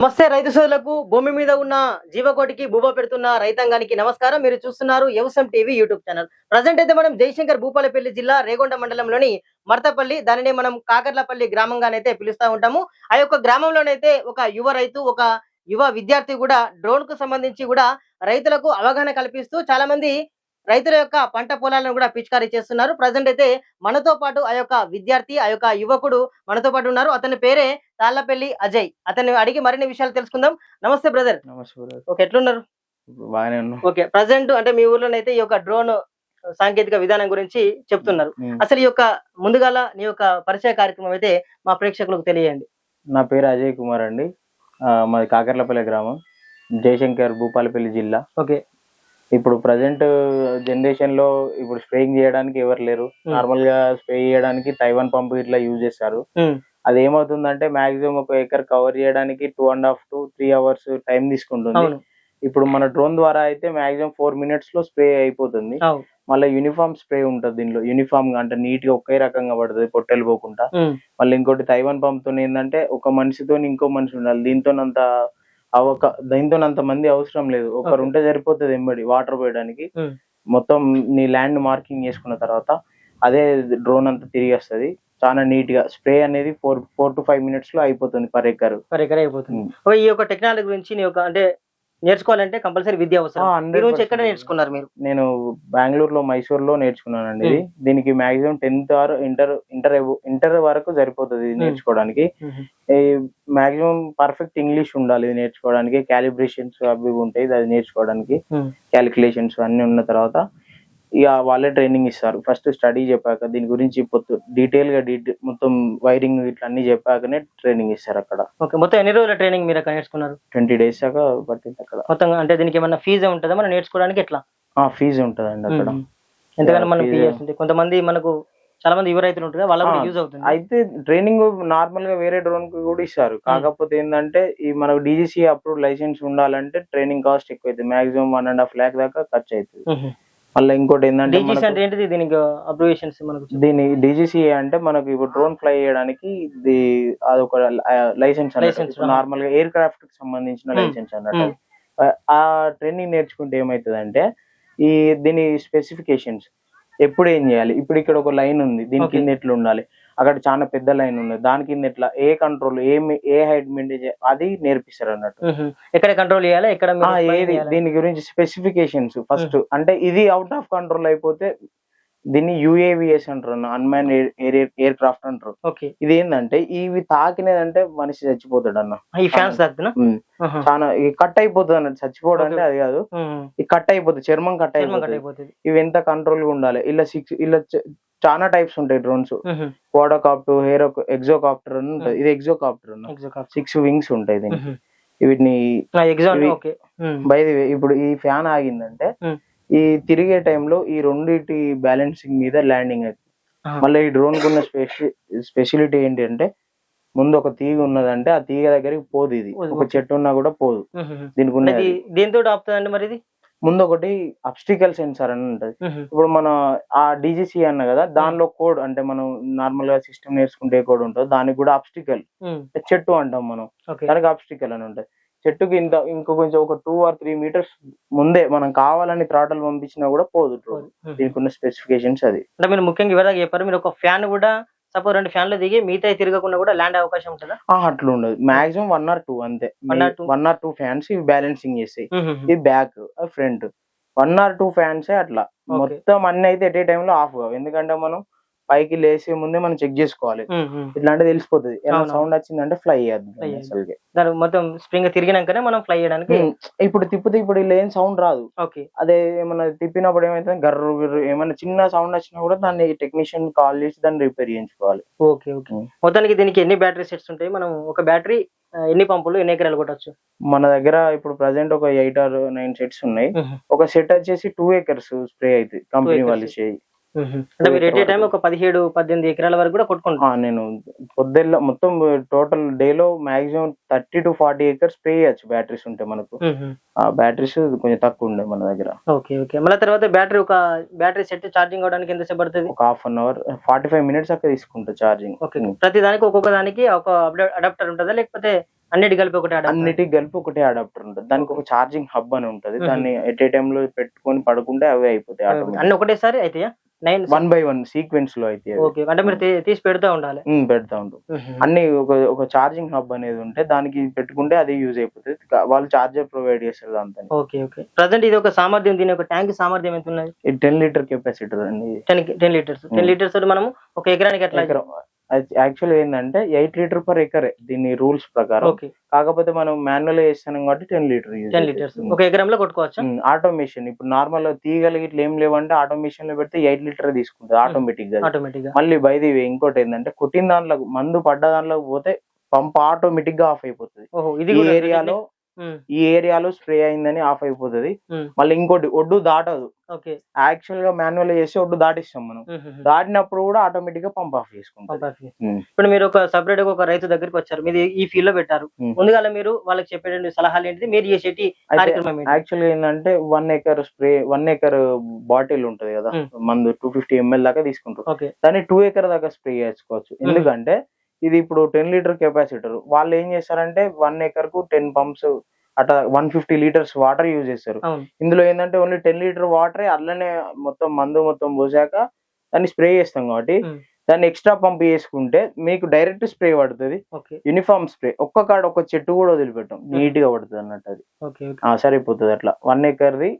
నమస్తే రైతు సోదరులకు. భూమి మీద ఉన్న జీవకోటికి భూమ పెడుతున్న రైతాంగానికి నమస్కారం. మీరు చూస్తున్నారు వ్యవసాయం టీవీ యూట్యూబ్ ఛానల్. ప్రజెంట్ అయితే మనం జయశంకర్ భూపాలపల్లి జిల్లా రేగొండ మండలంలోని మర్తపల్లి దానిని మనం కాకర్లపల్లి గ్రామంగానైతే పిలుస్తా ఉంటాము. ఆ యొక్క గ్రామంలోనైతే ఒక యువ రైతు ఒక యువ విద్యార్థి కూడా డ్రోన్కు సంబంధించి కూడా రైతులకు అవగాహన కల్పిస్తూ చాలా మంది రైతుల యొక్క పంట పొలాలను కూడా పిచికారీ చేస్తున్నారు. ప్రజెంట్ అయితే మనతో పాటు ఆ యొక్క విద్యార్థి ఆ యొక్క యువకుడు మనతో పాటు ఉన్నారు. అతని పేరే తాళ్ళపల్లి అజయ్. అతన్ని అడిగి మరిన్ని విషయాలు తెలుసుకుందాం. నమస్తే బ్రదర్. ఓకే ఎట్లున్నారు? ఓకే ప్రజెంట్ అంటే మీ ఊర్లోనైతే ఈ యొక్క డ్రోన్ సాంకేతిక విధానం గురించి చెప్తున్నారు. అసలు ఈ యొక్క ముందుగాల నీ యొక్క పరిచయ కార్యక్రమం అయితే మా ప్రేక్షకులకు తెలియండి. నా పేరు అజయ్ కుమార్ అండి. మాది కాకర్లపల్లి గ్రామం జయశంకర్ భూపాలపల్లి జిల్లా. ఓకే ఇప్పుడు ప్రజెంట్ జనరేషన్లో ఇప్పుడు స్ప్రేయింగ్ చేయడానికి ఎవరు లేరు. నార్మల్గా స్ప్రే చేయడానికి తైవాన్ పంప్ ఇట్లా యూజ్ చేస్తారు. అది ఏమవుతుందంటే మాక్సిమం ఒక ఎకర్ కవర్ చేయడానికి two and half to three hours time తీసుకుంటుంది. ఇప్పుడు మన డ్రోన్ ద్వారా అయితే మాక్సిమం ఫోర్ మినిట్స్లో స్ప్రే అయిపోతుంది. మళ్ళీ యూనిఫామ్ స్ప్రే ఉంటుంది దీనిలో. యూనిఫామ్గా అంటే నీట్గా ఒకే రకంగా పడుతుంది పొట్టెలు పోకుండా. మళ్ళీ ఇంకోటి తైవాన్ పంప్తో ఏంటంటే ఒక మనిషితో ఇంకో మనిషి ఉండాలి. దీంతో అంత అవక దీంతో అంత మంది అవసరం లేదు. ఒకరు. ఉంటే సరిపోతుంది ఎంబడి వాటర్ పోయడానికి. మొత్తం నీ ల్యాండ్ మార్కింగ్ చేసుకున్న తర్వాత అదే డ్రోన్ అంతా తిరిగి వస్తుంది. చాలా నీట్గా స్ప్రే అనేది ఫోర్ ఫోర్ టు ఫైవ్ మినిట్స్లో అయిపోతుంది పర్ ఎకర్. మరి ఎక్కడ అయిపోతుంది. ఈ యొక్క టెక్నాలజీ గురించి నీ యొక్క అంటే నేర్చుకోవాలంటే కంపల్సరీ విద్య అవసరం. ఈ 100% ఎక్కడ నేర్చుకున్నారు మీరు? నేను బెంగళూరులో మైసూర్లో నేర్చుకున్నానండి. ఇది దీనికి maximum tenth or inter inter inter వరకు సరిపోతుంది ఇది. నేర్చుకోవడానికి. మాక్సిమం పర్ఫెక్ట్ ఇంగ్లీష్ ఉండాలి ఇది నేర్చుకోవడానికి. క్యాలిబ్రేషన్స్ అవి ఉంటాయి అది నేర్చుకోవడానికి. క్యాలిక్యులేషన్స్ అన్ని ఉన్న తర్వాత ఇక వాళ్ళే ట్రైనింగ్ ఇస్తారు. ఫస్ట్ స్టడీ చెప్పాక దీని గురించి డీటెయిల్గా మొత్తం వైరింగ్ ఇట్లా అన్ని చెప్పాకనే ట్రైనింగ్ ఇస్తారు అక్కడ. ఓకే మొత్తం ఎన్ని రోజుల ట్రైనింగ్ మీరు అక్కడ నేర్చుకున్నారు? ట్వంటీ డేస్ దాకా పట్టింది అక్కడ. మొత్తం అంటే దీనికి ఏమన్నా ఫీజు ఉంటుందా? మనం నేర్చుకోవడానికి ఎట్లా? ఆ ఫీజు ఉంటదండి అక్కడ. ఎంతగానో మనం ఫీజు కొంతమంది మనకు చాలా మంది యువ రైతులు ఉంటారు కదా, వాళ్ళకు యూజ్ అవుతుంది. అయితే ట్రైనింగ్ నార్మల్గా వేరే డ్రోన్కి కూడా ఇస్తారు. కాకపోతే ఏంటంటే ఈ మనకు డీజీసీ అప్రూవ్ లైసెన్స్ ఉండాలంటే ట్రైనింగ్ కాస్ట్ ఎక్కువ అవుతుంది maximum one and half lakh దాకా ఖర్చు అవుతుంది. మళ్ళీ ఇంకోటి ఏంటంటే డీజీసీ మనకు అంటే ఏంటిది దీనికి అబ్రివేషన్స్ మనకు. దీని డీజీసీ అంటే మనకు ఇప్పుడు డ్రోన్ ఫ్లై చేయడానికి ఇది అదొక లైసెన్స్ ఆ. నార్మల్గా ఎయిర్ క్రాఫ్ట్కి సంబంధించిన Hmm. లైసెన్స్ అన్నట్టు Hmm. ఆ- ఆ ట్రైనింగ్ నేర్చుకుంటే ఏమవుతుందంటే ఈ దీని స్పెసిఫికేషన్స్ ఎప్పుడు ఏం చేయాలి ఇప్పుడు ఇక్కడ ఒక లైన్ ఉంది దీని. కింద ఎట్లా ఉండాలి అక్కడ చాలా పెద్ద లైన్ ఉంది. దాని కింద ఎట్లా ఏ కంట్రోల్ ఏ ఏ హైట్ మెయింటైన్ అది నేర్పిస్తారు అన్నట్టు. ఎక్కడ కంట్రోల్ చేయాలా? ఎక్కడ ఏది? దీని గురించి స్పెసిఫికేషన్స్ ఫస్ట్ అంటే ఇది అవుట్ ఆఫ్ కంట్రోల్ అయిపోతే దీన్ని యుఏవిఎస్ అంటారు అన్మాన్ ఎయిర్ ఎయిర్ క్రాఫ్ట్ అంటారు. ఓకే. ఇది ఏంటంటే ఇవి తాకినదంటే మనిషి చచ్చిపోతాడు అన్న. ఈ ఫ్యాన్స్. చాలా. కట్ అయిపోతుంది అన్నట్టు చచ్చిపోవడం అంటే అది కాదు. ఈ కట్ అయిపోతుంది చర్మం కట్ అయిపోతుంది. ఇవి ఎంత కంట్రోల్గా ఉండాలి? ఇలా సిక్స్ ఇలా చాలా టైప్స్ ఉంటాయి డ్రోన్స్ ఉహు. క్వాడోకాప్టర్ హేరో ఎగ్జోకాప్టర్ అని ఉంటుంది. ఇది ఎగ్జోకాప్టర్. సిక్స్ వింగ్స్ ఉంటాయి దీనికి. ఉహు. వీటిని ఆ, ఎగ్జామ్ ఇవి- okay. Um. By the way ఇప్పుడు ఈ ఫ్యాన్ ఆగిందంటే. ఈ తిరిగే టైంలో ఈ రెండింటి బ్యాలెన్సింగ్ మీద ల్యాండింగ్ అవుతుంది. మళ్ళీ ఈ డ్రోన్ కున్న స్పెషి స్పెషాలిటీ ఏంటి అంటే ముందు ఒక తీగ ఉన్నదంటే ఆ తీగ దగ్గరికి పోదు ఇది. ఒక. చెట్టు ఉన్నా కూడా పోదు. దీనికి ఉన్నది. దేంతో ఆపుతుందండి మరి ఇది? ముందు ఒకటి అబ్స్టికల్ సెన్సార్ అని ఉంటది. ఇప్పుడు మన ఆ డీజీసీ అన్న కదా దానిలో కోడ్ అంటే మనం నార్మల్గా సిస్టమ్ నేర్చుకుంటే కోడ్ ఉంటుంది. దానికి కూడా అబ్స్టికల్. చెట్టు అంటాం మనం. దానికి అబ్స్టికల్ అని ఉంటది. చెట్టుకి ఇంత ఇంకో కొంచెం ఒక టూ ఆర్ త్రీ మీటర్స్ ముందే మనం కావాలని త్రాటలు పంపించినా కూడా పోదు. దీనికి ఉన్న స్పెసిఫికేషన్స్ అది. అంటే మీరు ముఖ్యంగా ఇవ్వదాకా చెప్పారు మీరు ఒక ఫ్యాన్ కూడా సపోజ్ రెండు ఫ్యాన్లు దిగి మిగతా తిరగకుండా కూడా ల్యాండ్ అవకాశం ఉంటుందా? అట్లా ఉండదు. మాక్సిమం వన్ ఆర్ టూ అంతే. వన్ ఆర్ టూ ఫ్యాన్స్ ఇవి బ్యాలెన్సింగ్ చేస్తాయి. ఇది back front one or two fans అట్లా. మొత్తం అన్ని అయితే ఎట్ ఏ టైంలో ఆఫ్ కావు. ఎందుకంటే మనం పైకి లేసే ముందే మనం చెక్ చేసుకోవాలి. ఇట్లాంటి తెలిసిపోతుంది. ఎలా అవును. సౌండ్ వచ్చిందంటే ఫ్లై అయ్యద్దు దాని మొత్తం స్ప్రింగ్ తిరిగినాకనే మనం ఫ్లై చేయడానికి ఇప్పుడు తిప్పితే ఇప్పుడు ఇలా ఏం సౌండ్ రాదు. ఓకే. అదే ఏమన్నా తిప్పినప్పుడు ఏమైతే గర్రు గిర్రు ఏమైనా చిన్న సౌండ్ వచ్చినా కూడా దాన్ని టెక్నీషియన్ కాల్ చేసి దాన్ని రిపేర్ చేయించుకోవాలి. Okay okay. మొత్తానికి దీనికి ఎన్ని బ్యాటరీ సెట్స్ ఉంటాయి? మనం ఒక బ్యాటరీ ఎన్ని పంపులు ఎన్ని ఎకరాలు కొట్టచ్చు? మన దగ్గర ఇప్పుడు ప్రజెంట్ ఒక ఎయిట్ ఆర్ నైన్ సెట్స్ ఉన్నాయి. ఒక సెట్ వచ్చేసి టూ ఏకర్స్ స్ప్రే అవుతుంది కంపెనీ. వాళ్ళు చేయి. అంటే మీరు ఎట్ ఏ టైం ఒక పదిహేడు పద్దెనిమిది ఎకరాల వరకు కూడా కొట్టుకుంటారు. ఆ, నేను పొద్దున్న మొత్తం టోటల్ డేలో maximum thirty to forty acres spray చేయొచ్చు బ్యాటరీస్ ఉంటే మనకు. ఆ బ్యాటరీస్ కొంచెం తక్కువ ఉండే మన దగ్గర. Okay okay. మళ్ళీ తర్వాత బ్యాటరీ ఒక బ్యాటరీ సెట్ ఛార్జింగ్ అవడానికి ఎంత సేపు పడుతుంది? ఒక half an hour forty five minutes అక్కడ తీసుకుంటా ఛార్జింగ్. ఓకే. ప్రతి దానికి ఒక్కొక్క దానికి ఒక అడాప్టర్ ఉంటుందా? లేకపోతే అన్నిటి కలిపి ఒకటి అన్నిటికి కలిపి ఒకటే అడాప్టర్ ఉంటుంది. దానికి ఒక ఛార్జింగ్ హబ్ అని ఉంటుంది. దాన్ని ఎట్ ఏ టైమ్లో పెట్టుకొని పడుకుంటే అవే అయిపోతాయి అన్ని ఒకటేసారి అయితే నైన్ వన్ బై వన్ సీక్వెన్స్లో అయితే. ఓకే అంటే మీరు తీసి పెడుతూ ఉండాలి. పెడతా ఉంటాం. అన్ని ఒక ఒక ఛార్జింగ్ హబ్ అనేది ఉంటే దానికి పెట్టుకుంటే అది యూజ్ అయిపోతుంది. వాళ్ళు చార్జర్ ప్రొవైడ్ చేస్తారు దాంతో ఓకే ఓకే ప్రజెంట్ ఇది ఒక సామర్థ్యం దీని ఒక ట్యాంక్ సామర్థ్యం ఎంత ఉన్నది? టెన్ లీటర్ కెపాసిటీ అండి. Ten ten litres ten litres మనము ఒక ఎకరానికి ఎట్లా యాక్చువల్ ఏంటంటే ఎయిట్ లీటర్ పర్ ఎకర్ దీని రూల్స్ ప్రకారం. కాకపోతే మనం మాన్యువల్ చేస్తున్నాం కాబట్టి టెన్ లీటర్ టెన్ లీటర్స్ ఒక ఎకరంలో కొట్టుకోవచ్చా? ఆటోమేషన్ ఇప్పుడు నార్మల్ తీగలిగి ఇట్లా ఏం లేవంటే ఆటోమేషన్లో పెడితే ఎయిట్ లీటర్ తీసుకుంటుంది ఆటోమేటిక్గా. ఆటోమేటిక్గా. మళ్ళీ బైది ఇంకోటి ఏంటంటే కొట్టిన దాంట్లో మందు పడ్డ దాంట్లోకి పోతే పంప్ ఆటోమేటిక్గా ఆఫ్ అయిపోతుంది. ఏరియాలో ఈ ఏరియాలో స్ప్రే అయిందని ఆఫ్ అయిపోతుంది. మళ్ళీ ఇంకోటి ఒడ్డు దాటదు. యాక్చువల్గా మాన్యువల్ చేసి ఒడ్డు దాటిస్తాం మనం. దాటినప్పుడు కూడా ఆటోమేటిక్గా పంప్ ఆఫ్ చేసుకుంటాం. ఇప్పుడు మీరు ఒక సపరేట్గా ఒక రైతు దగ్గరికి వచ్చారు. మీరు ఈ ఫీల్డ్లో పెట్టారు. ముందుగా మీరు వాళ్ళకి చెప్పేటువంటి సలహాలు ఏంటిది? మీరు చేసేటి యాక్చువల్గా ఏంటంటే one acre spray one acre bottle ఉంటది కదా. మందు టూ ఫిఫ్టీ ఎంఎల్ దాకా తీసుకుంటారు. దాన్ని టూ ఎకర్ దాకా స్ప్రే చేసుకోవచ్చు. ఎందుకంటే ఇది ఇప్పుడు టెన్ లీటర్ కెపాసిటర్. వాళ్ళు ఏం చేస్తారంటే వన్ ఎకర్కు టెన్ పంప్స్ అట్లా one fifty litres water use చేస్తారు. ఇందులో ఏంటంటే ఓన్లీ టెన్ లీటర్ వాటరే అట్లనే మొత్తం మందు మొత్తం పోసాక దాన్ని స్ప్రే చేస్తాం కాబట్టి. దాన్ని ఎక్స్ట్రా పంప్ చేసుకుంటే మీకు డైరెక్ట్ స్ప్రే పడుతుంది. యూనిఫామ్ స్ప్రే ఒక్క కాడ ఒక చెట్టు కూడా వదిలిపెట్టాం. నీట్గా పడుతుంది అన్నట్టు అది. సరిపోతుంది అట్లా. వన్ ఎకర్ది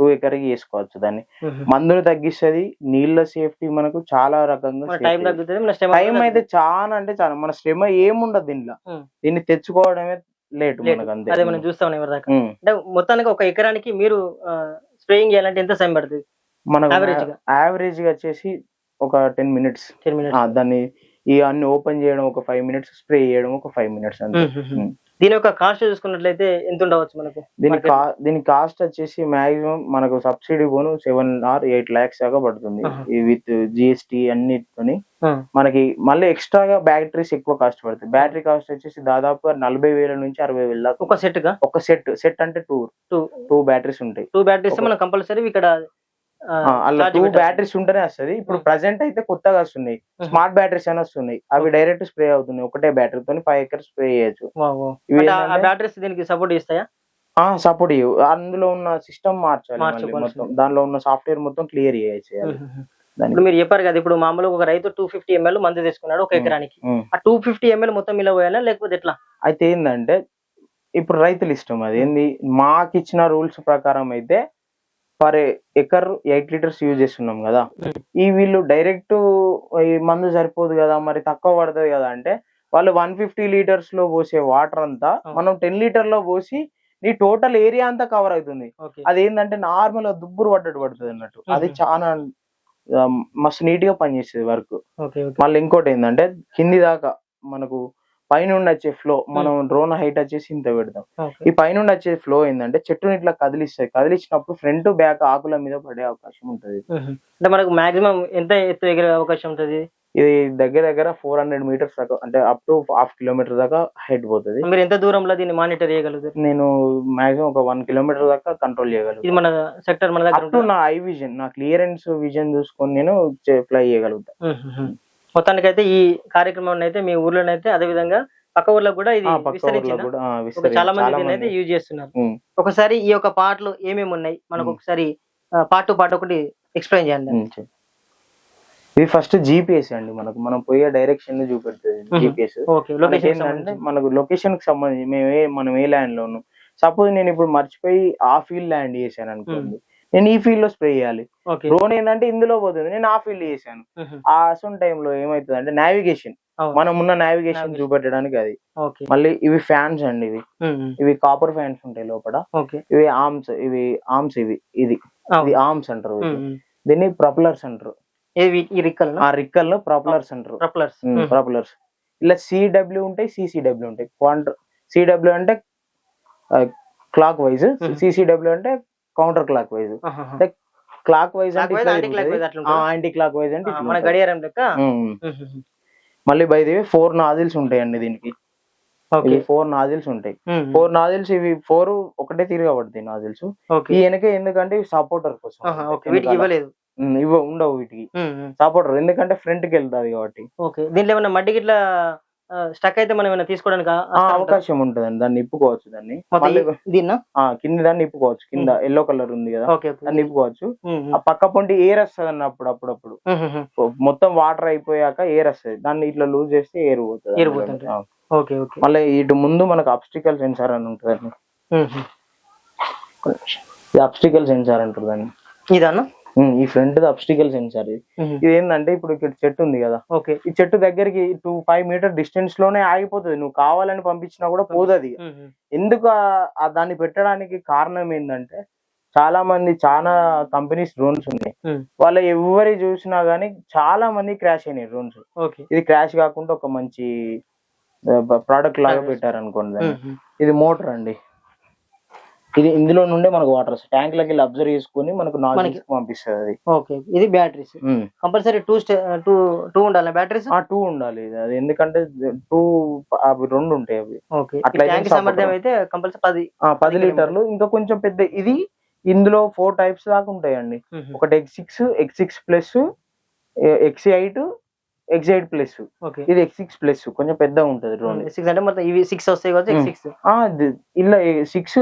టూ ఎకర్ చేసుకోవచ్చు. దాన్ని. మందులు తగ్గిస్తుంది నీళ్ళ సేఫ్టీ మనకు చాలా రకంగా టైం అయితే చాలా అంటే చాలా మన శ్రమ ఏముండదు ఉమ్. దీన్ని తెచ్చుకోవడమే లేట్ అదే మనం చూస్తాం. అంటే మొత్తానికి ఒక ఎకరానికి మీరు స్ప్రేయింగ్ చేయాలంటే ఎంత సమయం పడుతుంది? మనకు. యావరేజ్గా వచ్చేసి ఒక టెన్ మినిట్స్. Ten minutes. దాన్ని ఈ అన్ని ఓపెన్ చేయడం ఒక ఫైవ్ మినిట్స్ స్ప్రే చేయడం ఒక ఫైవ్ మినిట్స్ అంతే. దీని యొక్క కాస్ట్ చూసుకున్నట్లయితే ఎంత ఉండవచ్చు మనకు? దీని. కా దీని కాస్ట్ వచ్చేసి మాక్సిమం మనకు సబ్సిడీ పోను సెవెన్ ఆర్ ఎయిట్ లాక్స్ దాకా పడుతుంది. ఈ విత్ జిఎస్టి అన్నిటితోని. మనకి మళ్ళీ ఎక్స్ట్రాగా బ్యాటరీస్ ఎక్కువ కాస్ట్ పడుతుంది. బ్యాటరీ కాస్ట్ వచ్చేసి దాదాపు నలభై వేల నుంచి అరవై వేల దాకా. ఒక సెట్గా? ఒక సెట్ సెట్ అంటే టూ టూ టూ బ్యాటరీస్ ఉంటాయి. టూ బ్యాటరీస్ మనం కంపల్సరీ ఇక్కడ అలా టూ. బ్యాటరీస్ ఉంటేనే వస్తుంది. ఇప్పుడు. ప్రజెంట్ అయితే కొత్తగా వస్తున్నాయి. స్మార్ట్ బ్యాటరీస్ అని వస్తున్నాయి. అవి డైరెక్ట్ స్ప్రే అవుతున్నాయి. ఒకటే బ్యాటరీ తోని ఫైవ్ ఎకర్ స్ప్రే చేయొచ్చు. బ్యాటరీస్ దీనికి సపోర్ట్ చేస్తాయా? ఆ సపోర్ట్ అందులో ఉన్న సిస్టమ్ మార్చాలి. మొత్తం. దానిలో ఉన్న సాఫ్ట్వేర్ మొత్తం క్లియర్ చేయాలి. ఇప్పుడు మీరు చెప్పారు కదా ఇప్పుడు మామూలుగా ఒక రైతు టూ ఫిఫ్టీ ఎంఎల్ మందు తీసుకున్నాడు ఒక. ఎకరానికి. ఆ టూ ఫిఫ్టీ ఎంఎల్ మొత్తం ఇలా పోయాలా? లేకపోతే ఎట్లా? అయితే ఏంటంటే ఇప్పుడు రైతుల ఇష్టం అది. ఏంది? మాకు ఇచ్చిన రూల్స్ ప్రకారం అయితే per acre eight litres use చేస్తున్నాం కదా. ఈ వీళ్ళు డైరెక్ట్ ఈ మందు సరిపోదు కదా మరి తక్కువ పడుతుంది కదా అంటే వాళ్ళు వన్ ఫిఫ్టీ లీటర్స్లో పోసే వాటర్ అంతా. మనం టెన్ లీటర్లో పోసి నీ టోటల్ ఏరియా అంతా కవర్ అవుతుంది ఓకే అది ఏంటంటే నార్మల్గా దుబ్బురు పడ్డట్టు పడుతుంది అన్నట్టు అది. చాలా మస్తు నీట్గా పనిచేస్తుంది వర్క్ మళ్ళీ ఇంకోటి ఏంటంటే కింది దాకా మనకు పైనుండి వచ్చే ఫ్లో మనం డ్రోన్ హైట్ వచ్చేసి ఇంత పెడతాం ఈ పైనుండి వచ్చే ఫ్లో ఏంటంటే చెట్టుని ఇట్లా కదిలిస్తాయి. కదిలించినప్పుడు ఫ్రంట్ బ్యాక్ ఆకుల మీద పడే అవకాశం ఉంటది. అంటే మనకు మాక్సిమం ఎంత ఎత్తు ఎగిరే అవకాశం ఉంటుంది? ఇది దగ్గర దగ్గర ఫోర్ హండ్రెడ్ మీటర్స్ దాకా అంటే అప్ టు హాఫ్ కిలోమీటర్ దాకా హైట్ పోతుంది. మీరు ఎంత దూరంలో దీన్ని మానిటర్ చేయగలుగుతారు? నేను మాక్సిమం ఒక వన్ కిలోమీటర్ దాకా కంట్రోల్ ఇది చేయగలుగుతాను మన సెక్టర్ మన దగ్గర నా ఐ విజన్ నా క్లియరెన్స్ విజన్ చూసుకొని నేను ఫ్లై చేయగలుగుతా. మొత్తానికి అయితే ఈ కార్యక్రమం అయితే మీ ఊర్లోనైతే అదే విధంగా పక్క ఊర్లో కూడా ఇది విస్తరించిందా? చాలా మంది దీన్ని అయితే. యూజ్ చేస్తున్నారు. ఒకసారి ఈ యొక్క పాటలు ఏమేమి ఉన్నాయి? మనకు. ఒకసారి పార్ట్ టు పార్ట్ ఒకటి ఎక్స్ప్లెయిన్ చేయండి. ఇది ఫస్ట్ జీపీఎస్ అండి మనకు. మనం పోయే డైరెక్షన్ చూపెడుతుంది. జీపీఎస్ ఏంటంటే మనకు లొకేషన్కి సంబంధించి మేము ఏ మనం ఏ ల్యాండ్లో ఉన్నాం సపోజ్ నేను ఇప్పుడు మర్చిపోయి ఆ ఫీల్డ్ ల్యాండ్ చేశాను అనుకోండి. నేను ఈ ఫీల్డ్లో స్ప్రే చేయాలి. డ్రోన్ ఏంటంటే ఇందులో పోతుంది. నేను ఆ ఫీల్డ్ చేశాను. ఆ అసలు టైంలో ఏమైతుంది అంటే నావిగేషన్ మనం ఉన్న నావిగేషన్. చూపెట్టడానికి అది. మళ్ళీ ఇవి ఫ్యాన్స్ అండి ఇవి. ఇవి కాపర్ ఫ్యాన్స్ ఉంటాయి లోపల. ఇవి ఆర్మ్స్ ఇవి ఆర్మ్స్ ఇవి ఇది. ఇది ఆర్మ్స్ అంటారు. దీన్ని ప్రొపలర్స్ అంటారు. ఆ రిక్కల్ ప్రొపలర్స్ అంటారు. ప్రప్లర్స్ ప్రొపలర్స్ ఇలా సిడబ్ల్యూ ఉంటాయి సిసిడబ్ల్యూ ఉంటాయి. క్వాంటర్ సిడబ్ల్యూ అంటే క్లాక్ వైజ్. సిసిడబ్ల్యూ అంటే counter clockwise clockwise? Anti clockwise అంటే మన. గడియారం లెక్క. మళ్ళీ బై ఫోర్ నాజిల్స్ ఉంటాయండి దీనికి. ఓకే. ఫోర్ నాజిల్స్ ఉంటాయి. ఫోర్ నాజిల్స్ ఇవి ఫోర్ ఒకటే తిరగబడతాయి నాజిల్స్ ఓకే. ఈ వెనక ఎందుకంటే సపోర్టర్ కోసం. ఇవ్వలేదు. ఇవ్వ ఉండవు వీటికి. సపోర్టర్ ఎందుకంటే ఫ్రంట్కి వెళ్తాది కాబట్టి. దీంట్లో ఏమైనా మడ్డి గిట్లా స్టక్ అయితే మనం ఏమైనా తీసుకోవడానికి? ఆస్కారం ఉంటుందా? అవకాశం ఉంటదండి. దాన్ని నిప్పుకోవచ్చు దాన్ని. దీన్నా? కింద దాన్ని నిప్పుకోవచ్చు. కింద ఎల్లో కలర్ ఉంది కదా. దాన్ని నిప్పుకోవచ్చు. ఆ పక్క పొంటి ఎయిర్ వస్తుంది అన్న అప్పుడు అప్పుడప్పుడు. మొత్తం వాటర్ అయిపోయాక ఎయిర్ వస్తుంది. దాన్ని ఇట్లా లూజ్ చేస్తే ఎయిర్ పోతుంది. Okay okay. మళ్ళీ ఇటు ముందు మనకు అబ్స్టికల్ సెన్సార్ అని ఉమ్. ఇది అబ్స్టికల్ సెన్సార్ అంటారు దాన్ని. ఇదన్నా ఈ ఫ్రంట్ అబ్స్టికల్ సెన్సార్ ఇది ఇది ఏంటంటే ఇప్పుడు ఇక్కడ చెట్టు ఉంది కదా. ఓకే. ఈ చెట్టు దగ్గరికి టూ ఫైవ్ మీటర్ డిస్టెన్స్లోనే ఆగిపోతుంది. నువ్వు కావాలని పంపించినా కూడా ఉమ్. ఎందుకు దాన్ని పెట్టడానికి కారణం ఏంటంటే చాలా మంది చాలా కంపెనీస్ డ్రోన్స్ ఉన్నాయి. వాళ్ళ ఎవరి చూసినా గానీ చాలా మంది క్రాష్ అయినాయి డ్రోన్స్ ఇది క్రాష్ కాకుండా ఒక మంచి ప్రోడక్ట్ లాగా పెట్టారు అనుకోండి. ఇది మోటార్ అండి. ఇది ఇందులో నుండే మనకు వాటర్ ట్యాంక్ లకి అబ్జర్వ్ చేసుకుని మనకు పంపిస్తుంది అది. ఓకే ఇది batteries. Compulsory two two two ఉండాలి బ్యాటరీస్ ఆ టూ ఉండాలి. అది ఎందుకంటే టూ అవి రెండు ఉంటాయి అవి. ఓకే ట్యాంక్ సామర్థ్యం అయితే కంపల్సరీ పది పది లీటర్లు. ఇంకా కొంచెం పెద్ద ఇది ఇందులో ఫోర్ టైప్స్ దాకా ఉంటాయండి. ఒకటి X six X six plus X eight X eight plus okay ఇది ఎక్స్ సిక్స్ ప్లస్ కొంచెం పెద్దగా ఉంటది డ్రోన్ సిక్స్ అంటే మొత్తం ఇవి సిక్స్ వస్తాయి కాబట్టి. సిక్స్ ది- ఇలా సిక్స్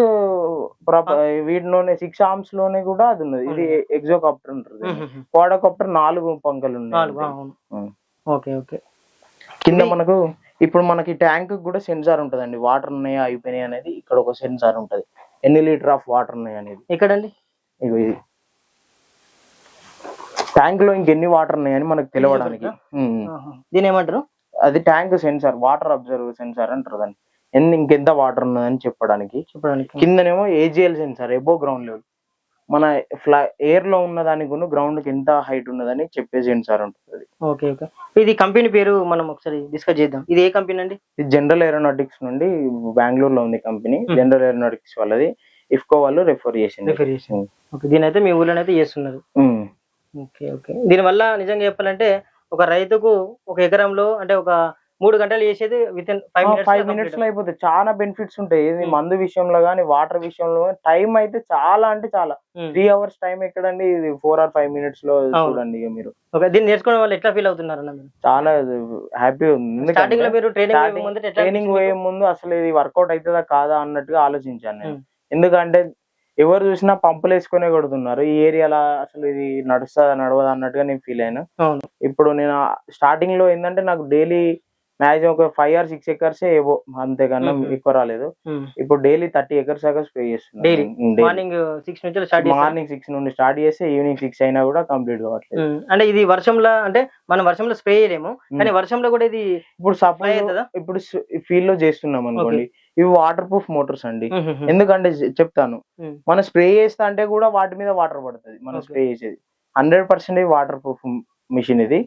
ప్రాపర్ వీటిలోనే సిక్స్ ఆర్మ్స్లోనే కూడా అది ఉన్నది. ఇది ఎగ్జోకాప్టర్ ఉంటుంది. క్వాడోకాప్టర్ నాలుగు పంకలు ఉన్నాయి. ఓకే ఓకే కింద మనకు ఇప్పుడు మనకి ట్యాంక్ కూడా సెన్సార్ ఉంటదండి. వాటర్ ఉన్నాయా అయిపోయినాయి అనేది ఇక్కడ ఒక సెన్సార్ ఉంటది. ఎన్ని లీటర్ ఆఫ్ వాటర్ ఉన్నాయి అనేది. ఎక్కడండి? ఇగో ఇది. ట్యాంక్లో ఇంకెన్ని వాటర్ ఉన్నాయని మనకు. ఆహా. దీని ఏమంటారు అది tank sensor water observe sensor అంటారు దాన్ని. ఎన్ని ఇంకెంత వాటర్ ఉన్నదని చెప్పడానికి. చెప్పడానికి. కిందనేమో AGL sensor above ground level మన ఫ్లై ఎయిర్లో ఉన్న దానికి గ్రౌండ్కి ఎంత హైట్ ఉన్నదని చెప్పే సెన్సార్ ఉంటుంది. Okay okay. ఇది కంపెనీ పేరు మనం ఒకసారి డిస్కస్ చేద్దాం. ఇది ఏ కంపెనీ అండి? ఇది జనరల్ ఏరోనాటిక్స్ నుండి బెంగళూరు లో ఉంది కంపెనీ. జనరల్ ఏరోనాటిక్స్ వాళ్ళది. ఇఫ్కో వాళ్ళు రెఫర్ చేసింది. రిఫర్ చేసి ఉమ్. ఓకే దీని అయితే మీ ఊళ్ళో అయితే చేస్తున్నారు. Okay okay. దీని వల్ల నిజంగా చెప్పాలంటే ఒక రైతుకు ఒక ఎకరంలో అంటే ఒక మూడు గంటలు చేసేది విత్ ఇన్ ఫైవ్ మినిట్స్లో అయిపోతుంది చాలా బెనిఫిట్స్ ఉంటాయి. ఇది Hmm. మందు విషయంలో కానీ వాటర్ విషయంలో టైం అయితే చాలా అంటే చాలా. త్రీ అవర్స్ టైం ఎక్కడండి? ఇది ఫోర్ ఆర్ ఫైవ్ మినిట్స్లో. చూడండి ఇక మీరు. ఓకే దీన్ని నేర్చుకోవడం వల్ల ఎట్లా ఫీల్ అవుతున్నారు చాలా హ్యాపీ ఉంది. స్టార్టింగ్లో మీరు ట్రైనింగ్ ట్రైనింగ్ పోయే ముందు అసలు ఇది వర్కౌట్ అవుతుందా కాదా అన్నట్టుగా ఆలోచించాను నేను. Hmm. ఎందుకంటే ఎవరు చూసినా పంపులు వేసుకునే కొడుతున్నారు ఈ ఏరియాలో అసలు ఇది నడుస్తుందా నడవదా అన్నట్టుగా నేను ఫీల్ అయ్యాను. అవును. ఇప్పుడు నేను స్టార్టింగ్లో ఏంటంటే నాకు డైలీ మ్యాక్సిమం ఒక ఫైవ్ ఆర్ సిక్స్ ఎకర్స్ ఏవో అంతేకన్నా. ఎక్కువ రాలేదు. ఇప్పుడు డైలీ థర్టీ ఎకర్స్ దాకా స్ప్రే? చేస్తున్నాను మార్నింగ్ సిక్స్ నుంచి స్టార్ట్ మార్నింగ్ సిక్స్ నుండి స్టార్ట్ చేస్తే ఈవినింగ్ సిక్స్ అయినా కూడా కంప్లీట్ కావట్లేదు. అంటే ఇది వర్షంలో అంటే మనం వర్షంలో స్ప్రే చేయలేము. కానీ వర్షంలో కూడా ఇది ఇప్పుడు సపోజ్ అవుతుందా? ఇప్పుడు ఫీల్డ్లో చేస్తున్నాం అనుకోండి. ఇవి వాటర్ ప్రూఫ్ మోటార్స్ అండి ఎందుకంటే చెప్తాను. మనం స్ప్రే చేస్తా అంటే కూడా వాటి మీద వాటర్ పడుతుంది. మనం. స్ప్రే చేసేది. Hundred percent waterproof machine ఇది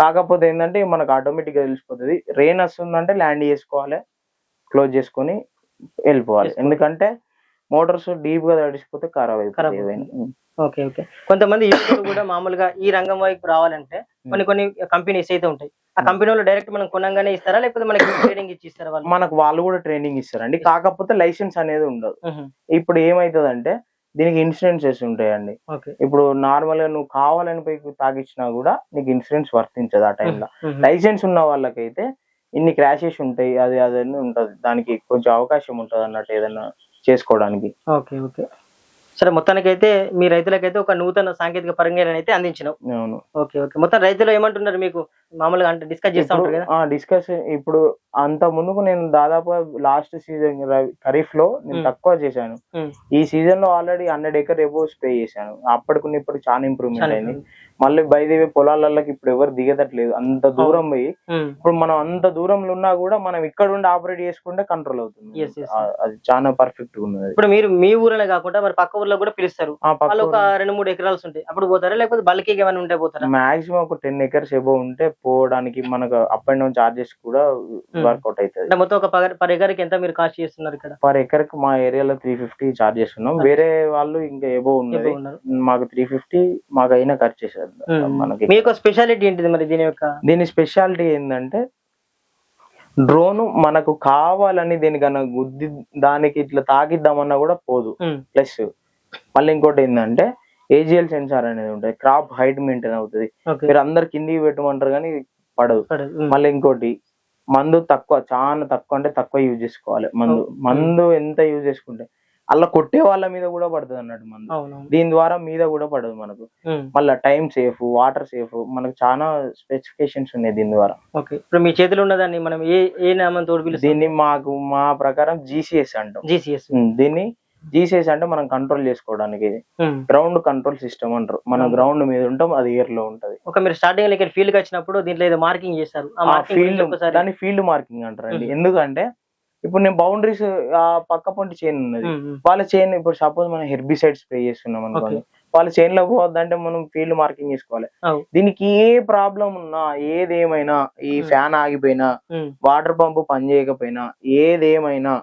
కాకపోతే ఏంటంటే మనకు ఆటోమేటిక్గా తెలిసిపోతుంది. రెయిన్ వస్తుందంటే ల్యాండ్ చేసుకోవాలి క్లోజ్ చేసుకొని వెళ్ళిపోవాలి. ఎందుకంటే మోటార్స్ డీప్గా తడిసిపోతే ఖరాబ్ అయిపోతుంది. Okay okay. కొంతమంది యువకులు కూడా మామూలుగా ఈ రంగం వైపు రావాలంటే కొన్ని కొన్ని కంపెనీస్ అయితే ఉంటాయి. ఆ కంపెనీ వాళ్ళు డైరెక్ట్ మనం కొనంగానే ఇస్తారా? లేకపోతే మనకి ట్రైనింగ్ ఇచ్చి ఇస్తారా వాళ్ళు? మనకు వాళ్ళు కూడా ట్రైనింగ్ ఇస్తారండి. కాకపోతే లైసెన్స్ అనేది ఉండదు. ఉమ్, ఇప్పుడు ఏమైతుందంటే దీనికి ఇన్సూరెన్సెస్ ఉంటాయండి. ఇప్పుడు నార్మల్గా నువ్వు కావాలని పోయి తాగించినా కూడా నీకు ఇన్సూరెన్స్ వర్తించదు ఆ టైంలో. లైసెన్స్ ఉన్న వాళ్ళకైతే ఇన్ని క్రాషెస్ ఉంటాయి అది అదని ఉంటది. దానికి కొంచెం అవకాశం ఉంటది అన్నట్టు ఏదైనా చేసుకోవడానికి. Okay okay. సరే మొత్తానికి అయితే మీ రైతులకైతే ఒక నూతన సాంకేతిక పరిజ్ఞానాన్ని అయితే అవును. Okay okay. మొత్తం రైతులు ఏమంటున్నారు మీకు? మామూలుగా అంటే డిస్కస్ చేస్తా ఉంటారు కదా? డిస్కస్ ఇప్పుడు అంత ముందుకు నేను దాదాపు లాస్ట్ సీజన్ ఖరీఫ్లో నేను. తక్కువ చేశాను. ఈ సీజన్లో already hundred acre above spray చేశాను. అప్పటికి ఇప్పుడు చాలా ఇంప్రూవ్మెంట్ అయింది. మళ్ళీ బయదేవే పొలాలకి ఇప్పుడు ఎవరు దిగదట్లేదు అంత దూరం పోయి. ఇప్పుడు మనం అంత దూరంలో ఉన్నా కూడా మనం ఇక్కడ ఉండి ఆపరేట్ చేసుకుంటే కంట్రోల్ అవుతుంది. అది చాలా పర్ఫెక్ట్గా ఉన్నది. ఇప్పుడు మీరు మీ ఊరినే కాకుండా మరి పక్క ఊర్లో కూడా పిలుస్తారు. వాళ్ళు ఒక రెండు మూడు ఎకరాలు ఉంటాయి అప్పుడు పోతారా? లేకపోతే బల్కీ ఏమైనా ఉంటే పోతారా? మాక్సిమం ఒక టెన్ ఎకర్స్ ఎబో ఉంటే పోవడానికి మనకు అప్ అండ్ డౌన్ చార్జెస్ కూడా వర్కౌట్ అవుతుంది. అంటే మొత్తం ఒక పర్ ఎకర్కి ఎంత మీరు కాస్ట్ చేస్తున్నారు ఇక్కడ? పర్ ఎకర్ మా ఏరియాలో త్రీ ఫిఫ్టీ చార్జ్ చేస్తున్నాం వేరే వాళ్ళు ఇంకా ఎబో ఉన్నది. మాకు త్రీ ఫిఫ్టీ మాకు అయినా ఖర్చు ఉమ్. మనకి మీ యొక్క స్పెషాలిటీ ఏంటిది మరి దీని యొక్క? దీని స్పెషాలిటీ ఏంటంటే డ్రోన్ మనకు కావాలని దీనికన్నా గుద్ది దానికి ఇట్లా తాకిద్దామన్నా కూడా పోదు. ప్లస్ మళ్ళీ ఇంకోటి ఏంటంటే ఏజిఎల్ సెన్సార్ అనేది ఉంటుంది. క్రాప్ హైట్ మెయింటైన్ అవుతుంది. మీరు అందరు కిందికి పెట్టమంటారు కానీ పడదు. మళ్ళీ ఇంకోటి మందు తక్కువ చాలా తక్కువ అంటే తక్కువ యూజ్ చేసుకోవాలి. మందు. మందు ఎంత యూజ్ చేసుకుంటే అలా కొట్టే వాళ్ళ మీద కూడా పడుతుంది అన్నట్టు అవునవును. దీని ద్వారా మీద కూడా పడదు మనకు. మళ్ళీ టైం సేఫ్ వాటర్ సేఫ్ మనకు చాలా స్పెసిఫికేషన్స్ ఉన్నాయి దీని ద్వారా. ఓకే. ఇప్పుడు మీ చేతిలో ఉన్నదాన్ని మనం ఏ ఏ నామం తోడు దీన్ని మాకు మా ప్రకారం జీసీఎస్ అంటాం. జీసీఎస్ దీన్ని జీసీఎస్ అంటే మనం కంట్రోల్ చేసుకోవడానికి గ్రౌండ్ కంట్రోల్ సిస్టమ్ అంటారు. మనం. గ్రౌండ్ మీద ఉంటాం అది ఎయిర్లో ఉంటది. ఒక మీరు స్టార్టింగ్ ఇక్కడ ఫీల్డ్కి వచ్చినప్పుడు దీంట్లో ఏదో మార్కింగ్ చేస్తారు. ఫీల్డ్ దాన్ని ఫీల్డ్ మార్కింగ్ అంటారండి. ఉమ్. ఎందుకంటే ఇప్పుడు నేను బౌండరీస్ ఆ పక్క పొంటి చైన్ ఉన్నది. వాళ్ళ చైన్ ఇప్పుడు సపోజ్ మనం హెర్బిసైడ్ స్ప్రే చేస్తున్నాం అనుకోండి వాళ్ళ చైన్లో పోవద్దంటే మనం ఫీల్డ్ మార్కింగ్ చేసుకోవాలి. దీనికి ఏ ప్రాబ్లం ఉన్నా ఏదేమైనా ఈ. ఫ్యాన్ ఆగిపోయినా వాటర్ పంపు పని చేయకపోయినా ఏదేమైనా.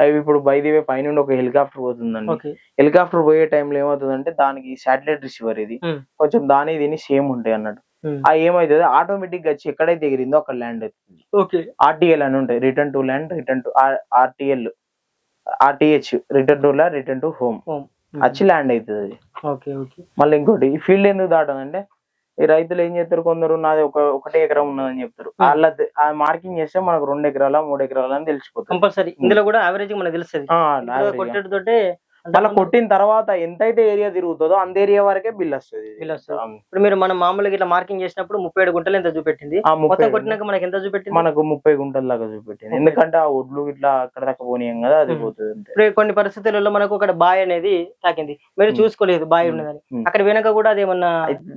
అవి ఇప్పుడు బయలుదేరే పైన ఒక హెలికాప్టర్ పోతుందండి హెలికాప్టర్ పోయే టైంలో ఏమవుతుందంటే దానికి శాటిలైట్ రిసీవర్ ఇది. కొంచెం దాని దీని సేమ్ ఉంటాయి అన్నట్టు. ఆ ఏమైతుంది? ఆటోమేటిక్గా వచ్చి ఎక్కడైతే ఎగిరిందో అక్కడ ల్యాండ్ అవుతుంది. ఓకే ఆర్టీఎల్ అని ఉంటాయి return to land return to RTL RTH return to land return to home. వచ్చి ల్యాండ్ అవుతుంది. అది ఓకే ఓకే మళ్ళీ ఇంకోటి ఈ ఫీల్డ్ ఎందుకు దాటదంటే ఈ రైతులు ఏం చేస్తారు కొందరు నాది ఒక ఒకటే ఎకరం ఉన్నదని చెప్తారు. Hmm. వాళ్ళ ఆ మార్కింగ్ చేస్తే మనకు రెండు ఎకరాల మూడు ఎకరాల అని తెలిసిపోతుంది. కంపల్సరీ ఇందులో కూడా యావరేజ్ మనకు తెలుస్తుంది. మళ్ళీ కొట్టిన తర్వాత ఎంతైతే ఏరియా తిరుగుతుందో అంత ఏరియా వరకే బిల్ వస్తుంది Bill వస్తది. ఇప్పుడు మీరు మనం మామూలుగా ఇట్లా మార్కింగ్ చేసినప్పుడు ముప్పై ఏడు గుంటలు ఎంత చూపెట్టింది మొత్తం కొట్టినాక మనకి ఎంత చూపెట్టింది మనకు ముప్పై గుంటల దాకా చూపెట్టింది. ఎందుకంటే ఆ ఒడ్లు ఇట్లా అక్కడ దాకా పోనీయం కదా అది. పోతుంది ఇప్పుడు కొన్ని పరిస్థితులలో మనకు ఒక బాయ్ అనేది తాకింది మీరు. చూసుకోలేదు బాయ్. ఉన్నదని. అక్కడ వెనక కూడా అదేమన్నా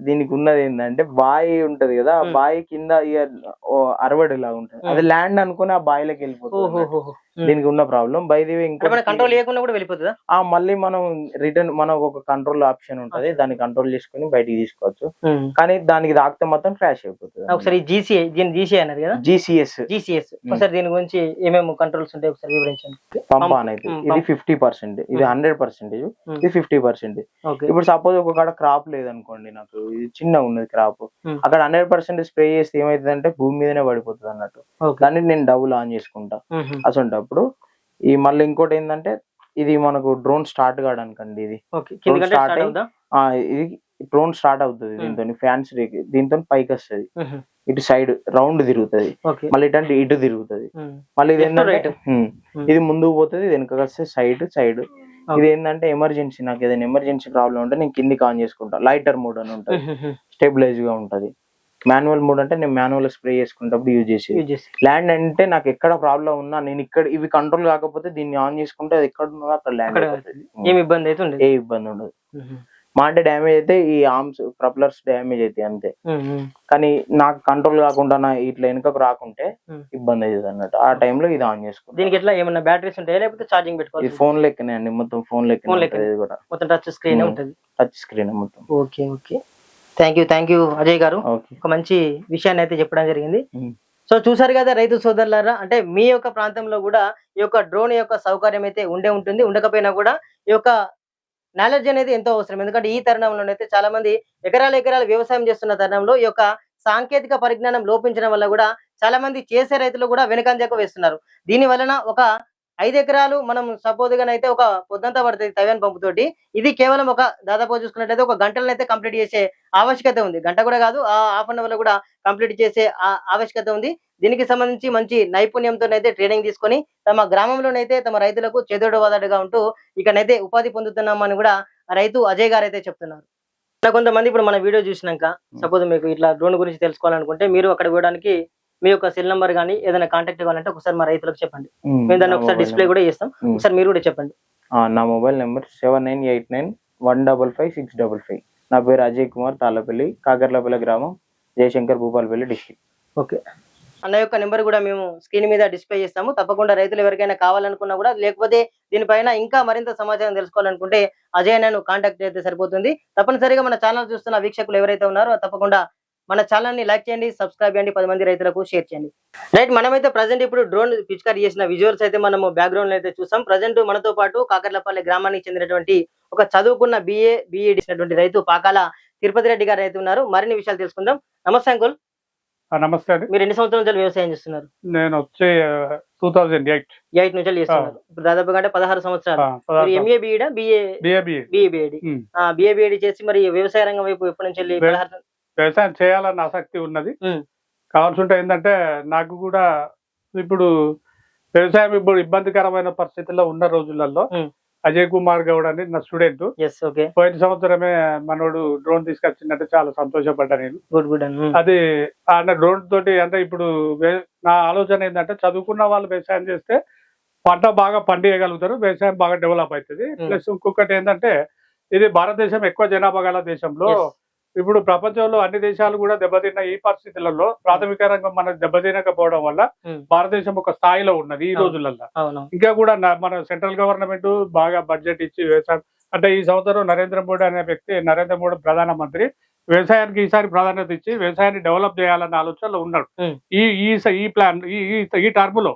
దీనికి ఉన్నది ఏంటంటే బావి ఉంటది కదా. బావి కింద ఇక ఓ అరవడి లాగా ఉంటది. అది ల్యాండ్ అనుకుని ఆ బావిలోకి వెళ్ళిపోతుంది దీనికి ఉన్న ప్రాబ్లం. బైదేవి అంటే మన కంట్రోల్ చేయకుండా కూడా వెళ్ళిపోతుందా? ఆ మళ్ళీ మనం రిటర్న్ మనకు ఒక కంట్రోల్ ఆప్షన్ ఉంటది. దాన్ని కంట్రోల్ చేసుకుని బయటికి తీసుకోవచ్చు. కానీ దానికి తాకితే మొత్తం క్రాష్ అయిపోతుంది. ఒకసారి జీసీఐ దీని జీసీఐ అన్నారు కదా? జీసీఎస్ జీసీఎస్ ఒకసారి దీని గురించి ఏమేమి కంట్రోల్స్ ఉంటాయి ఒకసారి వివరించండి. Pump Pump. అనేది. Hmm, ఇది. ఫిఫ్టీ పర్సెంట్ ఇది Hmm. Hundred percentage Hmm. ఇది ఫిఫ్టీ పర్సెంట్ ఇప్పుడు సపోజ్ ఒక కాడ క్రాప్ లేదనుకోండి నాకు ఇది చిన్న ఉన్నది క్రాప్ Hmm. అక్కడ హండ్రెడ్ పర్సెంట్ స్ప్రే చేస్తే ఏమైతుందంటే భూమి మీదనే పడిపోతుంది అన్నట్టు. దాన్ని నేను డబుల్ ఆన్ చేసుకుంటా. అసలు ఈ మళ్ళీ ఇంకోటి ఏంటంటే ఇది మనకు డ్రోన్ స్టార్ట్ ఇది. కింద కంటే start స్టార్ట్ ఇది డ్రోన్ స్టార్ట్ అవుతుంది. దీంతో ఫ్యాన్స్ దీంతో పైకి వస్తుంది. ఇటు సైడ్ రౌండ్ తిరుగుతుంది. మళ్ళీ ఇటు అంటే ఇటు తిరుగుతుంది. మళ్ళీ ఇది ఏంటంటే. ఇది ముందుకు పోతుంది ఇది వెనక వస్తే సైడ్ సైడ్. ఇది ఏంటంటే ఎమర్జెన్సీ నాకు ఏదైనా ఎమర్జెన్సీ ప్రాబ్లం ఉంటే నేను కిందికి ఆన్ చేసుకుంటా. లైటర్ మోడ్ అని ఉంటుంది. స్టెబిలైజ్గా ఉంటది. మాన్యువల్ మోడ్ అంటే నేను మాన్యువల్ స్ప్రే చేసుకునేటప్పుడు యూజ్ చేసేది. చేసి ల్యాండ్ అంటే నాకు ఎక్కడ ప్రాబ్లం ఉన్నా నేను ఇక్కడ ఇవి కంట్రోల్ కాకపోతే దీన్ని ఆన్ చేసుకుంటే అది ఎక్కడ ఉన్నదో అక్కడ ల్యాండ్ ఏమి ఇబ్బంది అయితే ఉండదు. ఏ ఇబ్బంది ఉండదు. మా అంటే డ్యామేజ్ అయితే ఈ ఆర్మ్స్ ప్రప్లర్స్ డ్యామేజ్ అయితే అంతే. కానీ నాకు కంట్రోల్ కాకుండా నా ఇట్లా వెనుకకు రాకుంటే. ఇబ్బంది అవుతుంది అన్నట్టు. ఆ టైంలో ఇది ఆన్ చేసుకుంటాం. దీనికి ఎట్లా ఏమన్నా బ్యాటరీస్ ఉంటాయా? లేకపోతే ఛార్జింగ్ పెట్టుకోవాలి ఫోన్ లెక్కనే అండి. మొత్తం ఫోన్ కూడా. మొత్తం టచ్ స్క్రీన్. ఉంటుంది. టచ్ స్క్రీన్ మొత్తం. Okay okay. Thank you thank you Ajay గారు. ఒక మంచి విషయాన్ని అయితే చెప్పడం జరిగింది. Hmm. సో చూసారు కదా రైతు సోదరులారా అంటే మీ యొక్క ప్రాంతంలో కూడా ఈ యొక్క డ్రోన్ యొక్క సౌకర్యం అయితే ఉండే ఉంటుంది ఉండకపోయినా కూడా ఈ యొక్క నాలెడ్జ్ అనేది ఎంతో అవసరం. ఎందుకంటే ఈ తరుణంలోనైతే చాలా మంది ఎకరాల ఎకరాల వ్యవసాయం చేస్తున్న తరుణంలో ఈ యొక్క సాంకేతిక పరిజ్ఞానం లోపించడం వల్ల కూడా చాలా మంది చేసే రైతులు కూడా వెనుకంజకు వేస్తున్నారు. దీని వలన ఒక ఐదు ఎకరాలు మనం సపోజ్ అయితే ఒక పొద్దంతా పడుతుంది తవ్యాన్ పంపుతోటి ఇది కేవలం ఒక దాదాపు చూసుకున్నట్లయితే ఒక గంటలను అయితే కంప్లీట్ చేసే ఆవశ్యకత ఉంది. గంట కూడా కాదు ఆ హాఫ్ అన్ అవర్లో కూడా కంప్లీట్ చేసే ఆవశ్యకత ఉంది. దీనికి సంబంధించి మంచి నైపుణ్యంతోనైతే ట్రైనింగ్ తీసుకొని తమ గ్రామంలోనైతే తమ రైతులకు చేదోడు వదడుగా ఉంటూ ఇక్కడైతే ఉపాధి పొందుతున్నామని కూడా రైతు అజయ్ గారు అయితే చెప్తున్నారు. కొంతమంది ఇప్పుడు మన వీడియో చూసినాక సపోజ్ మీకు ఇట్లా డ్రోన్ గురించి తెలుసుకోవాలనుకుంటే మీరు అక్కడ పోవడానికి మీ యొక్క సెల్ నంబర్ కానీ ఏదైనా కాంటాక్ట్ కావాలంటే ఒకసారి మా రైతులకు చెప్పండి. మేము దాన్ని ఒకసారి డిస్ప్లే కూడా చేస్తాం. ఒకసారి మీరు కూడా చెప్పండి. నా mobile number seven nine eight nine one double five six double five నా పేరు అజయ్ కుమార్ తాళ్ళపల్లి కాకర్లపల్లి గ్రామం జయశంకర్ భూపాలపల్లి డిస్టిక్ ఓకే. అన్న యొక్క నెంబర్ కూడా మేము స్క్రీన్ మీద డిస్ప్లే చేస్తాము. తప్పకుండా రైతులు ఎవరికైనా కావాలనుకున్నా కూడా లేకపోతే దీనిపైన ఇంకా మరింత సమాచారం తెలుసుకోవాలనుకుంటే అజయ్ అన్నను కాంటాక్ట్ అయితే సరిపోతుంది. తప్పనిసరిగా మన ఛానల్ చూస్తున్న వీక్షకులు ఎవరైతే ఉన్నారో తప్పకుండా మన ఛానల్ని లైక్ చేయండి సబ్స్క్రైబ్ చేయండి పది మంది రైతులకు షేర్ చేయండి. రైట్ మనమైతే ప్రజెంట్ ఇప్పుడు డ్రోన్ పిచికారీ చేసిన విజువల్స్ అయితే మనము బ్యాక్గ్రౌండ్ అయితే చూసాం ప్రజెంట్ మనతో పాటు కాకర్లపల్లి గ్రామానికి చెందినటువంటి ఒక చదువుకున్న బిఏ బిఈడి చేసినటువంటి రైతు పాకాల తిరుపతి రెడ్డి గారు అయితే ఉన్నారు. మరిన్ని విషయాలు తెలుసుకుందాం. నమస్తే అంకుల్. నమస్తే అండి. మీరు ఎన్ని సంవత్సరాల నుంచి వ్యవసాయం చేస్తున్నారు? నేను వచ్చి టూ థౌజండ్ ఎయిట్ ఎయిట్ నుంచి చేస్తున్నారు. ఇప్పుడు దాదాపుగా అంటే పదహారు సంవత్సరాలు. మీరు MA బిఈడా BA BA BA BA BEd ఉమ్. బిఏ బిఏడి చేసి మరి వ్యవసాయ రంగం వైపు ఎప్పటి నుంచి వెళ్ళి వ్యవసాయం చేయాలన్న ఆసక్తి ఉన్నది. కావాల్సి ఉంటే ఏంటంటే నాకు కూడా ఇప్పుడు వ్యవసాయం ఇప్పుడు ఇబ్బందికరమైన పరిస్థితుల్లో ఉన్న రోజులలో. అజయ్ కుమార్ గౌడ్ అని నా స్టూడెంట్ పోయిన సంవత్సరమే మనోడు డ్రోన్ తీసుకొచ్చిందంటే చాలా సంతోషపడ్డా నేను అది ఆయన డ్రోన్ తోటి అంటే ఇప్పుడు నా ఆలోచన ఏంటంటే చదువుకున్న వాళ్ళు వ్యవసాయం చేస్తే పంట బాగా పండియగలుగుతారు వ్యవసాయం బాగా డెవలప్ అవుతుంది. ప్లస్ ఇంకొకటి ఏంటంటే ఇది భారతదేశం ఎక్కువ జనాభా గల దేశంలో. ఇప్పుడు ప్రపంచంలో అన్ని దేశాలు కూడా దెబ్బతిన్న ఈ పరిస్థితులలో ప్రాథమిక రంగం మనకు దెబ్బతినకపోవడం వల్ల. భారతదేశం ఒక స్థాయిలో ఉన్నది ఈ. రోజులలో ఇంకా కూడా మన సెంట్రల్ గవర్నమెంట్ బాగా బడ్జెట్ ఇచ్చి వ్యవసాయం అంటే ఈ సంవత్సరం నరేంద్ర మోడీ అనే వ్యక్తి నరేంద్ర మోడీ ప్రధానమంత్రి వ్యవసాయానికి ఈసారి ప్రాధాన్యత ఇచ్చి వ్యవసాయాన్ని డెవలప్ చేయాలన్న ఆలోచనలో ఉన్నాడు. ఈ ఈ ప్లాన్ ఈ- ఈ టర్మ్లో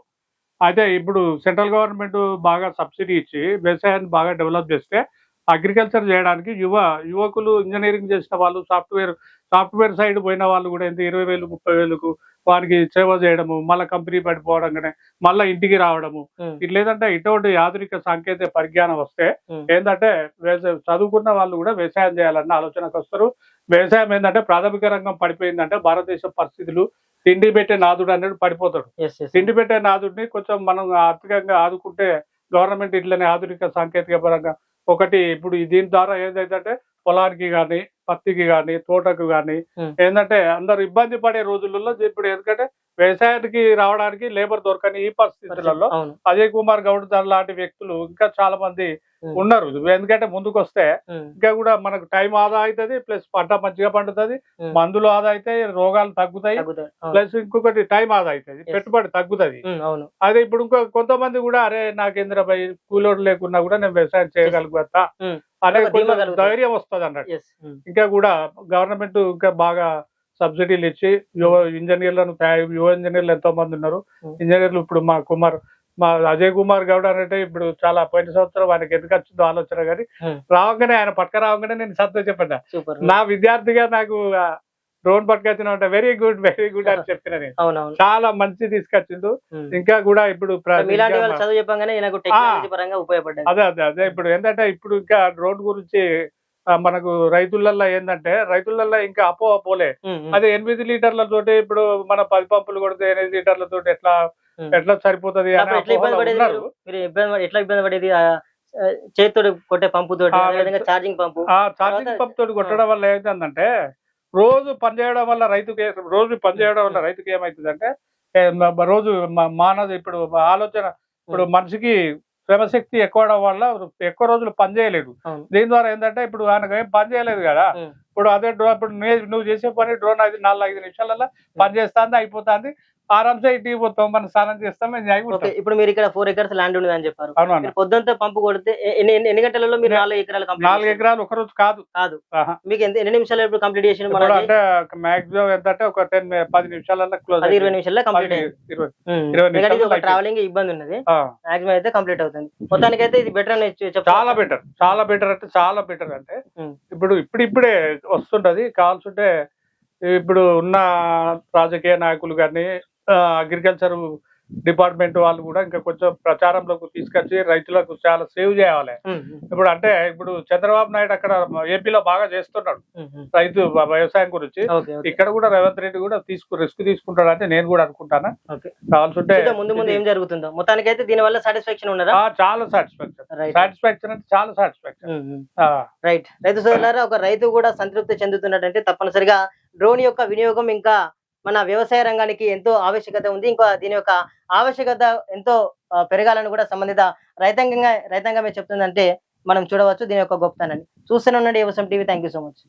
అయితే ఇప్పుడు సెంట్రల్ గవర్నమెంట్ బాగా సబ్సిడీ ఇచ్చి వ్యవసాయాన్ని బాగా డెవలప్ చేస్తే అగ్రికల్చర్ చేయడానికి యువ యువకులు ఇంజనీరింగ్ చేసిన వాళ్ళు సాఫ్ట్వేర్ సాఫ్ట్వేర్ సైడ్ పోయిన వాళ్ళు కూడా ఎంత ఇరవై వేలు ముప్పై వేలకు వారికి సేవ చేయడము మళ్ళీ కంపెనీ పడిపోవడంగానే మళ్ళీ ఇంటికి రావడము. ఇట్లా లేదంటే ఇటువంటి ఆధునిక సాంకేతిక పరిజ్ఞానం వస్తే. ఏంటంటే వ్యవసాయం చదువుకున్న వాళ్ళు కూడా వ్యవసాయం చేయాలన్న ఆలోచనకు వస్తారు వ్యవసాయం ఏంటంటే ప్రాథమిక రంగం పడిపోయిందంటే భారతదేశం పరిస్థితులు తిండి పెట్టే నాదుడు అనేది పడిపోతాడు తిండి పెట్టే నాదుడిని కొంచెం మనం ఆర్థికంగా ఆదుకుంటే గవర్నమెంట్ ఇట్లనే ఆధునిక సాంకేతిక పరంగా ఒకటి ఇప్పుడు దీని ద్వారా ఏదైతే పొలానికి కానీ పత్తికి కానీ తోటకు కానీ Hmm. ఏంటంటే అందరు ఇబ్బంది పడే రోజులలో ఇప్పుడు ఎందుకంటే వ్యవసాయానికి రావడానికి లేబర్ దొరకని ఈ పరిస్థితులలో అజయ్ కుమార్ గౌడ్ లాంటి వ్యక్తులు ఇంకా చాలా మంది. ఉన్నారు ఎందుకంటే ముందుకు వస్తే. ఇంకా కూడా మనకు టైం ఆదా అవుతుంది ప్లస్ పంట మంచిగా పండుతుంది. మందులు ఆదా అవుతాయి రోగాలు తగ్గుతాయి. ప్లస్ ఇంకొకటి టైం ఆదా అవుతుంది. పెట్టుబడి తగ్గుతుంది అదే ఇప్పుడు ఇంకో కొంతమంది కూడా అరే నాకేంద్ర భయ్ కూలోడు లేకున్నా కూడా నేను వ్యవసాయం చేయగలుగుతా. అనే కొంచెం. ధైర్యం వస్తుంది అన్నట్టు. ఇంకా కూడా గవర్నమెంట్ ఇంకా బాగా సబ్సిడీలు ఇచ్చి యువ ఇంజనీర్లను యువ ఇంజనీర్లు ఎంతో మంది ఉన్నారు. ఇంజనీర్లు ఇప్పుడు మా కుమార్ మా అజయ్ కుమార్ గౌడ్ అంటే ఇప్పుడు చాలా పోయిన సంవత్సరం ఆయనకి ఎందుకు వచ్చిందో ఆలోచన కానీ Hmm. రావగానే ఆయన పట్టుక రావగానే నేను సంతోషపడ్డా నా విద్యార్థిగా నాకు డ్రోన్ పట్టుకొచ్చిన అంటే వెరీ గుడ్ వెరీ గుడ్ అని చెప్పిన నేను చాలా మంచి తీసుకొచ్చిండు ఉమ్. ఇంకా కూడా ఇప్పుడు అదే అదే అదే ఇప్పుడు ఏంటంటే ఇప్పుడు ఇంకా డ్రోన్ గురించి మనకు రైతులల్లో ఏంటంటే రైతులల్లో ఇంకా అపో అపోలే ఉమ్. అదే ఎనిమిది లీటర్ల తోటి ఇప్పుడు మన పది పంపులు కొడితే ఎనిమిది లీటర్ల తోటి ఎట్లా Hmm. ఎట్లా సరిపోతుంది ఎట్లా ఇబ్బంది పడేది చేతితోటి కొట్టే పంపు తోటి ఛార్జింగ్ పంపు. ఛార్జింగ్ తర్వాత- పంప్ తోటి కొట్టడం వల్ల ఏంటంటే రోజు పని చేయడం వల్ల రైతుకి రోజు పని చేయడం వల్ల రైతుకి ఏమైతుందంటే రోజు మ- మానవ ఇప్పుడు ఆలోచన ఇప్పుడు మనిషికి శ్రమశక్తి ఎక్కువ వల్ల ఎక్కువ రోజులు పని చేయలేదు. దీని ద్వారా ఏంటంటే ఇప్పుడు ఆయనకు ఏం పని చేయలేదు కదా. ఇప్పుడు అదే డ్రోన్ ఇప్పుడు నువ్వు చేసే పని డ్రోన్ ఐదు నాలుగు ఐదు నిమిషాలలో పని చేస్తుంది అయిపోతుంది. ఆరామ్సే ఇంటికి పోతాం మనం స్నానం చేస్తాం మేము ఇప్పుడు మీరు ఇక్కడ ఫోర్ ఎకర్స్ ల్యాండ్ ఉంది అని చెప్పారు. అవును పొద్దుంతా పంపు కొడితే ఎన్ని గంటలలో మీరు నాలుగు ఎకరాలు నాలుగు ఎకరాలు ఒక రోజు కాదు. కాదు. మీకు ఎంత ఎన్ని నిమిషాలు ఇప్పుడు కంప్లీట్ చేసిన అంటే మాక్సిమం ఎంత అంటే ఒక టెన్ పది నిమిషాలలో క్లోజ్ ఇరవై నిమిషాల్లో కంప్లీట్ ఇరవై. ట్రావెలింగ్ ఇబ్బంది ఉన్నది. మాక్సిమం అయితే కంప్లీట్ అవుతుంది. మొత్తానికి అయితే ఇది బెటర్ అని చాలా బెటర్ చాలా బెటర్ అంటే చాలా బెటర్ అంటే. ఇప్పుడు ఇప్పుడు ఇప్పుడే వస్తుంటది. కావాల్సింటే ఇప్పుడు ఉన్న రాజకీయ నాయకులు కానీ అగ్రికల్చర్ డిపార్ట్మెంట్ వాళ్ళు కూడా ఇంకా కొంచెం ప్రచారంలోకి తీసుకొచ్చి రైతులకు చాలా సేవ్ చేయాలి. ఇప్పుడు అంటే ఇప్పుడు చంద్రబాబు నాయుడు అక్కడ ఏపీలో బాగా చేస్తున్నాడు. రైతు వ్యవసాయం గురించి. ఇక్కడ కూడా రేవంత్ రెడ్డి కూడా తీసుకు రిస్క్ తీసుకుంటాడు అంటే నేను కూడా అనుకుంటాను. కావాల్సింటే చూద్దాం ముందు ముందు ఏం జరుగుతుందో. మొత్తానికి అయితే దీని వల్ల సాటిస్ఫాక్షన్ ఉన్నదా? ఆ, చాలా సాటిస్ఫాక్షన్ సాటిస్ఫాక్షన్ అంటే చాలా సాటిస్ఫాక్షన్ రైట్ రైతు సోదరులారా ఒక రైతు కూడా సంతృప్తి చెందుతున్నట్టంటే తప్పనిసరిగా డ్రోన్ యొక్క వినియోగం ఇంకా మన వ్యవసాయ రంగానికి ఎంతో ఆవశ్యకత ఉంది. ఇంకా దీని యొక్క ఆవశ్యకత ఎంతో పెరగాలని కూడా సంబంధిత రైతాంగంగా రైతాంగమే చెప్తుందంటే మనం చూడవచ్చు. దీని యొక్క గొప్పతనాన్ని. చూస్తూనే ఉండండి వ్యవసాయం TV thank you so much